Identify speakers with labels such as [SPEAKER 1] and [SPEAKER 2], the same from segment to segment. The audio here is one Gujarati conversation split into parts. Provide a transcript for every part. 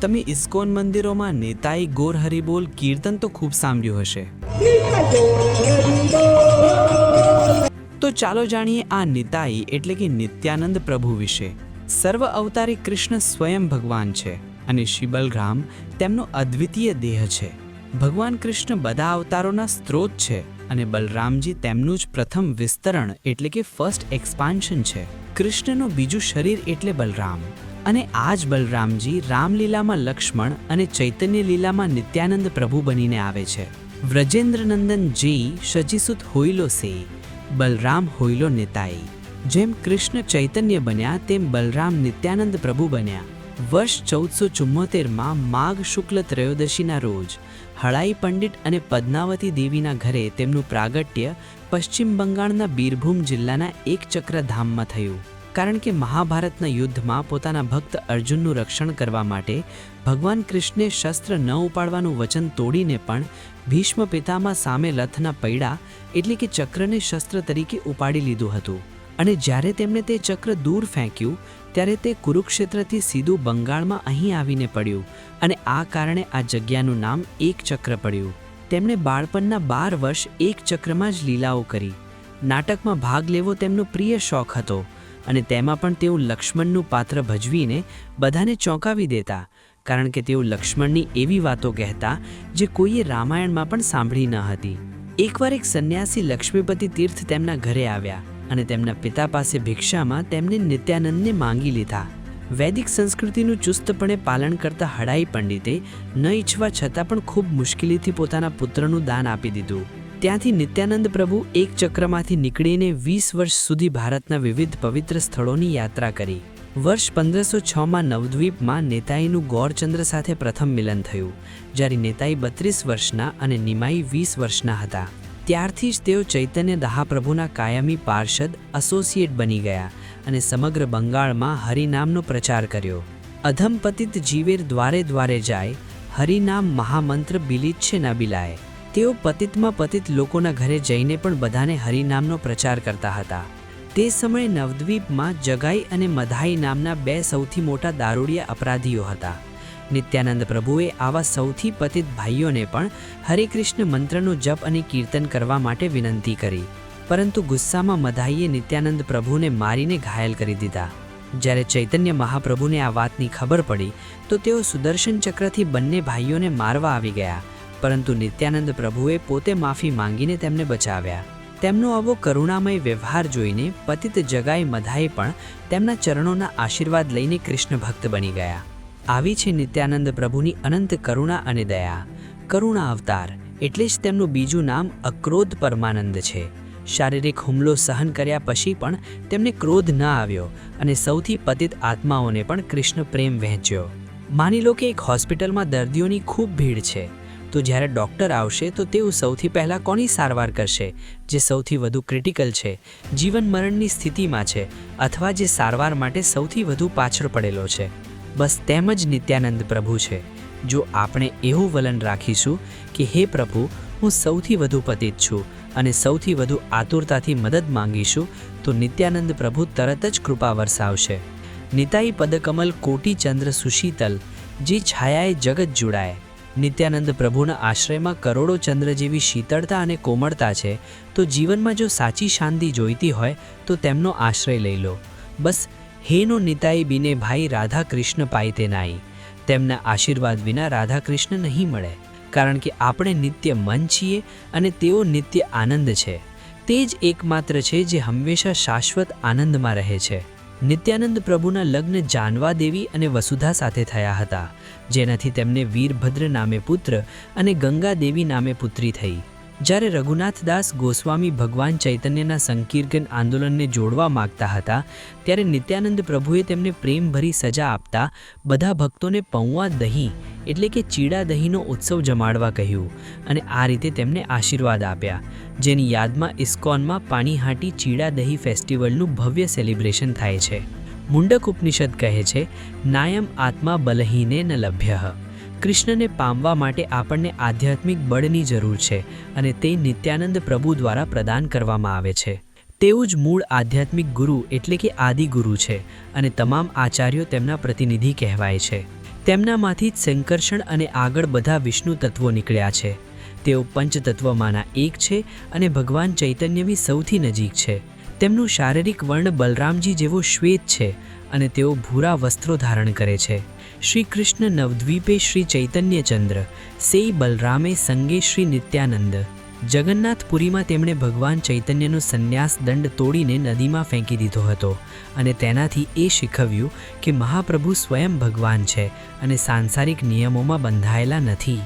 [SPEAKER 1] તમે ઇસ્કોન મંદિરોમાં નેતાઈ ગોર હરિબોલ કીર્તન તો ખૂબ સાંભળ્યું હશે. તો ચાલો જાણીએ આ નિતાઈ એટલે કે નિત્યાનંદ પ્રભુ વિશે. સર્વ અવતારી કૃષ્ણ સ્વયં ભગવાન છે અને શિબલગ્રામ તેમનો અદ્વિતીય દેહ છે. ભગવાન કૃષ્ણ બધા અવતારોના સ્ત્રોત છે અને બલરામજી તેમનું જ પ્રથમ વિસ્તરણ એટલે કે ફર્સ્ટ એક્સપાન્શન છે. કૃષ્ણનું બીજું શરીર એટલે બલરામ. અને આ જ બલરામજી રામલીલામાં લક્ષ્મણ અને ચૈતન્ય લીલામાં નિત્યાનંદ પ્રભુ બનીને આવે છે. વ્રજેન્દ્રનંદન જી શજીસુત હોઈલો સે, બલરામ હોઈલો નેતાઈ. જેમ કૃષ્ણ ચૈતન્ય બન્યા, તેમ બલરામ નિત્યાનંદ પ્રભુ બન્યા. વર્ષ ચૌદસો ચુમ્મોતેરમાં માઘ શુક્લ ત્રયોદશીના રોજ, હળાઈ પંડિત અને પદ્માવતી દેવીના ઘરે તેમનું પ્રાગટ્ય પશ્ચિમ બંગાળના બીરભૂમ જિલ્લાના એક ચક્રધામમાં થયું. કારણ કે મહાભારતના યુદ્ધમાં પોતાના ભક્ત અર્જુનનું રક્ષણ કરવા માટે ભગવાન કૃષ્ણે શસ્ત્ર ન ઉપાડવાનું વચન તોડીને પણ ભીષ્મ પિતામાં સામે લથના પૈડા એટલે કે ચક્રને શસ્ત્ર તરીકે ઉપાડી લીધું હતું. અને જ્યારે તેમણે તે ચક્ર દૂર ફેંક્યું, ત્યારે તે કુરુક્ષેત્રથી સીધું બંગાળમાં અહીં આવીને પડ્યું અને આ કારણે આ જગ્યાનું નામ એક ચક્ર પડ્યું. તેમણે બાળપણના બાર વર્ષ એક ચક્રમાં જ લીલાઓ કરી. નાટકમાં ભાગ લેવો તેમનો પ્રિય શોખ હતો. અને તેમાં પણ તેઓ લક્ષ્મણનું પાત્ર ભજવીને બધાને ચોંકાવી દેતા, કારણ કે તેઓ લક્ષ્મણની એવી વાતો કહેતા જે કોઈએ રામાયણમાં પણ સાંભળી ન હતી. એકવાર એક સંન્યાસી લક્ષ્મીપતિ તીર્થ તેમના ઘરે આવ્યા અને તેમના પિતા પાસે ભિક્ષામાં તેમને નિત્યાનંદને માંગી લીધા. વૈદિક સંસ્કૃતિનું ચુસ્તપણે પાલન કરતા હડાઈ પંડિતે ન ઈચ્છવા છતાં પણ ખૂબ મુશ્કેલીથી પોતાના પુત્રનું દાન આપી દીધું. ત્યાંથી નિત્યાનંદ પ્રભુ એક ચક્રમાંથી નીકળીને વીસ વર્ષ સુધી ભારતના વિવિધ પવિત્ર સ્થળોની યાત્રા કરી. વર્ષ પંદરસો છમાં નવદ્વીપમાં નેતાઈનું ગૌરચંદ્ર સાથે પ્રથમ મિલન થયું, જ્યારે નેતાઈ બત્રીસ વર્ષના અને નિમાઈ વીસ વર્ષના હતા. ત્યારથી જ તેઓ ચૈતન્ય દહાપ્રભુના કાયમી પાર્ષદ એસોસિએટ બની ગયા અને સમગ્ર બંગાળમાં હરિનામનો પ્રચાર કર્યો. અધમપતિત જીવેર દ્વારે દ્વારે જાય, હરિનામ મહામંત્ર બિલિત છે ન બિલાય. તેઓ પતિતમાં પતિત લોકોના ઘરે જઈને પણ બધાને હરિનામનો પ્રચાર કરતા હતા. તે સમયે નવદ્વીપમાં જગાઈ અને મધાઈ નામના બે સૌથી મોટા દારૂડિયા અપરાધીઓ હતા. નિત્યાનંદ પ્રભુએ આવા સૌથી પતિત ભાઈઓને પણ હરે કૃષ્ણ મંત્રનો જપ અને કીર્તન કરવા માટે વિનંતી કરી. પરંતુ ગુસ્સામાં મધાઈએ નિત્યાનંદ પ્રભુને મારીને ઘાયલ કરી દીધા. જ્યારે ચૈતન્ય મહાપ્રભુને આ વાતની ખબર પડી, તો તેઓ સુદર્શન ચક્રથી બંને ભાઈઓને મારવા આવી ગયા. પરંતુ નિત્યાનંદ પ્રભુએ પોતે માફી માંગીને તેમને બચાવ્યા. તેમનો આવો કરુણામય વ્યવહાર જોઈને પતિત જગાઈ મધાઈ પણ તેમના ચરણોના આશીર્વાદ લઈને કૃષ્ણ ભક્ત બની ગયા. આવી છે નિત્યાનંદ પ્રભુની અનંત કરુણા અને દયા. કરુણા અવતાર, એટલે જ તેમનું બીજું નામ અક્રોધ પરમાનંદ છે. શારીરિક હુમલો સહન કર્યા પછી પણ તેમને ક્રોધ ન આવ્યો અને સૌથી પતિત આત્માઓને પણ કૃષ્ણ પ્રેમ વહેંચ્યો. માની લો કે એક હોસ્પિટલમાં દર્દીઓની ખૂબ ભીડ છે. તો જ્યારે ડૉક્ટર આવશે તો તેઓ સૌથી પહેલાં કોની સારવાર કરશે? જે સૌથી વધુ ક્રિટિકલ છે, જીવન મરણની સ્થિતિમાં છે, અથવા જે સારવાર માટે સૌથી વધુ પાછળ પડેલો છે? બસ તેમ જ નિત્યાનંદ પ્રભુ છે. જો આપણે એવું વલણ રાખીશું કે, હે પ્રભુ, હું સૌથી વધુ પતિત છું અને સૌથી વધુ આતુરતાથી મદદ માંગીશું, તો નિત્યાનંદ પ્રભુ તરત જ કૃપા વરસાવશે. નિતાઈ પદકમલ કોટી ચંદ્ર સુશીતલ, જે છાયાએ જગત જોડાય. નિત્યાનંદ પ્રભુના આશ્રયમાં કરોડો ચંદ્ર જેવી શીતળતા અને કોમળતા છે, તો જીવનમાં જો સાચી શાંતિ જોઈતી હોય, તો તેમનો આશ્રય લઈ લો. બસ હેનો નિતાઈ બિને ભાઈ રાધા કૃષ્ણ પાઈ તે નાઈ. તેમના આશીર્વાદ વિના રાધા કૃષ્ણ નહીં મળે, કારણ કે આપણે નિત્ય મન છીએ અને તેઓ નિત્ય આનંદ છે. તે જ એકમાત્ર છે જે હંમેશા શાશ્વત આનંદમાં રહે છે. નિત્યાનંદ પ્રભુના લગ્ન જાનવા દેવી અને વસુધા સાથે થયા હતા. જેનાથી તેમને વીરભદ્ર નામે પુત્ર અને ગંગા દેવી નામે પુત્રી થઈ. જ્યારે રઘુનાથદાસ ગોસ્વામી ભગવાન ચૈતન્યના સંકીર્તન આંદોલનને જોડવા માગતા હતા, ત્યારે નિત્યાનંદ પ્રભુએ તેમને પ્રેમભરી સજા આપતા બધા ભક્તોને પૌવા દહીં એટલે કે ચીડા દહીંનો ઉત્સવ જમાડવા કહ્યું અને આ રીતે તેમને આશીર્વાદ આપ્યા, જેની યાદમાં ઇસ્કોનમાં પાણીહાટી ચીડા દહીં ફેસ્ટિવલનું ભવ્ય સેલિબ્રેશન થાય છે. મુંડક ઉપનિષદ કહે છે, નાયમ આત્મા બલહીને ન લભ્ય. કૃષ્ણને પામવા માટે આપણને આધ્યાત્મિક બળની જરૂર છે અને તે નિત્યાનંદ પ્રભુ દ્વારા પ્રદાન કરવામાં આવે છે. તેવું જ મૂળ આધ્યાત્મિક ગુરુ એટલે કે આદિ ગુરુ છે અને તમામ આચાર્યો તેમના પ્રતિનિધિ કહેવાય છે.
[SPEAKER 2] તેમનામાંથી જ સંકર્ષણ અને આગળ બધા વિષ્ણુ તત્વો નીકળ્યા છે. તેઓ પંચતત્વમાંના એક છે અને ભગવાન ચૈતન્યની સૌથી નજીક છે. તેમનું શારીરિક વર્ણ બલરામજી જેવો શ્વેત છે અને તેઓ ભૂરા વસ્ત્રો ધારણ કરે છે. શ્રી કૃષ્ણ નવદ્વીપે શ્રી ચૈતન્યચંદ્ર, સેઈ બલરામે સંગે શ્રી નિત્યાનંદ. જગન્નાથપુરીમાં તેમણે ભગવાન ચૈતન્યનો સંન્યાસ દંડ તોડીને નદીમાં ફેંકી દીધો હતો અને તેનાથી એ શીખવ્યું કે મહાપ્રભુ સ્વયં ભગવાન છે અને સાંસારિક નિયમોમાં બંધાયેલા નથી.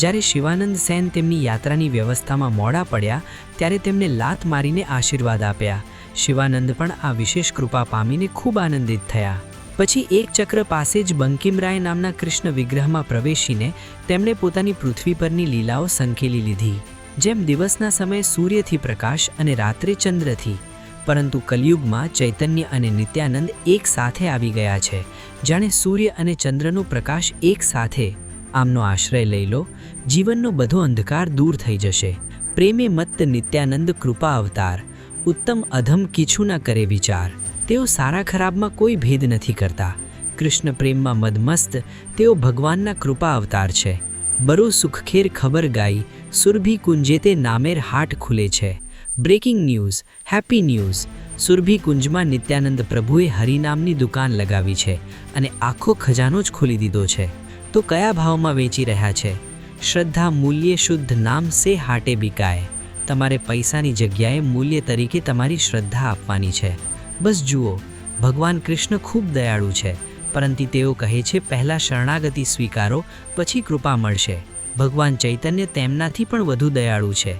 [SPEAKER 2] જ્યારે શિવાનંદ સેન તેમની યાત્રાની વ્યવસ્થામાં મોડા પડ્યા, ત્યારે તેમને લાત મારીને આશીર્વાદ આપ્યા. શિવાનંદ પણ આ વિશેષ કૃપા પામીને ખૂબ આનંદિત થયા. પછી એક ચક્ર પાસે જ બંકિમરાય નામના કૃષ્ણ વિગ્રહમાં પ્રવેશીને તેમણે પોતાની પૃથ્વી પરની લીલાઓ સંકેલી લીધી, જેમ દિવસના સમયે સૂર્યથી પ્રકાશ અને રાત્રે ચંદ્રથી. પરંતુ કલયુગમાં ચૈતન્ય અને નિત્યાનંદ એક સાથે આવી ગયા છે, જાણે સૂર્ય અને ચંદ્રનો પ્રકાશ એક સાથે. આમનો આશ્રય લઈ લો. જીવનનો બધો અંધકાર દૂર થઈ જશે. પ્રેમે મત્ત નિત્યાનંદ કૃપા અવતાર. ઉત્તમ અધમ કીછું ના કરે વિચાર. તેઓ સારા ખરાબમાં કોઈ ભેદ નથી કરતા. કૃષ્ણ પ્રેમમાં મદમસ્ત, તેઓ ભગવાનના કૃપા અવતાર છે. બરો સુખખેર ખબર ગાઈ, સુરભી કુંજે તે નામેર હાટ ખુલે છે. Breaking news, happy news. Surabhi કુંજમાં નિત્યાનંદ પ્રભુએ હરિનામની દુકાન લગાવી છે અને આખો ખજાનો જ ખોલી દીધો છે. તો કયા ભાવમાં વેચી રહ્યા છે? શ્રદ્ધા મૂલ્ય શુદ્ધ નામ સે હાટે બિકાય. તમારે પૈસાની જગ્યાએ મૂલ્ય તરીકે તમારી શ્રદ્ધા આપવાની છે. બસ જુઓ, ભગવાન કૃષ્ણ ખૂબ દયાળુ છે, પરંતુ તેઓ કહે છે પહેલાં શરણાગતિ સ્વીકારો, પછી કૃપા મળશે. ભગવાન ચૈતન્ય તેમનાથી પણ વધુ દયાળુ છે.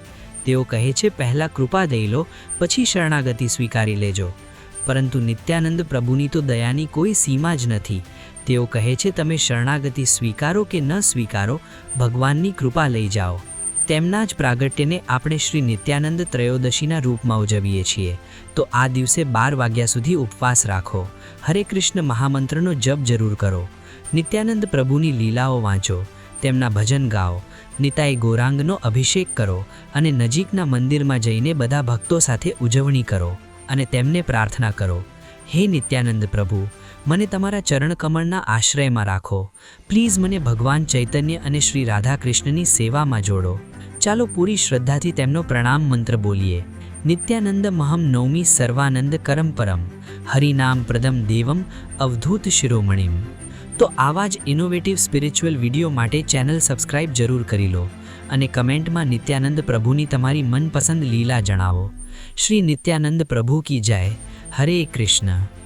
[SPEAKER 2] તેઓ કહે છે પહેલાં કૃપા દઈ લો, પછી શરણાગતિ સ્વીકારી લેજો. પરંતુ નિત્યાનંદ પ્રભુની તો દયાની કોઈ સીમા જ નથી. તેઓ કહે છે, તમે શરણાગતિ સ્વીકારો કે ન સ્વીકારો, ભગવાનની કૃપા લઈ જાઓ. તેમના જ પ્રાગટ્યને આપણે શ્રી નિત્યાનંદ ત્રયોદશીના રૂપમાં ઉજવીએ છીએ. તો આ દિવસે બાર વાગ્યા સુધી ઉપવાસ રાખો. હરે કૃષ્ણ મહામંત્રનો જપ જરૂર કરો. નિત્યાનંદ પ્રભુની લીલાઓ વાંચો. તેમના ભજન ગાઓ. નિતાઈ ગોરાંગનો અભિષેક કરો અને નજીકના મંદિરમાં જઈને બધા ભક્તો સાથે ઉજવણી કરો અને તેમને પ્રાર્થના કરો. હે નિત્યાનંદ પ્રભુ મને તમારા ચરણ કમળના આશ્રયમાં રાખો. પ્લીઝ મને ભગવાન ચૈતન્ય અને શ્રી રાધાકૃષ્ણની સેવામાં જોડો. ચાલો પૂરી શ્રદ્ધાથી તેમનો પ્રણામ મંત્ર બોલીએ. નિત્યાનંદ મહમ નવમી સર્વાનંદ કરમ પરમ. હરિનામ પ્રદમ દેવમ અવધૂત શિરોમણિમ. તો આવા જ ઇનોવેટિવ સ્પિરિચ્યુઅલ વીડિયો માટે ચેનલ સબસ્ક્રાઇબ જરૂર કરી લો અને કમેન્ટમાં નિત્યાનંદ પ્રભુની તમારી મનપસંદ લીલા જણાવો. શ્રી નિત્યાનંદ પ્રભુ કી જય. હરે કૃષ્ણ.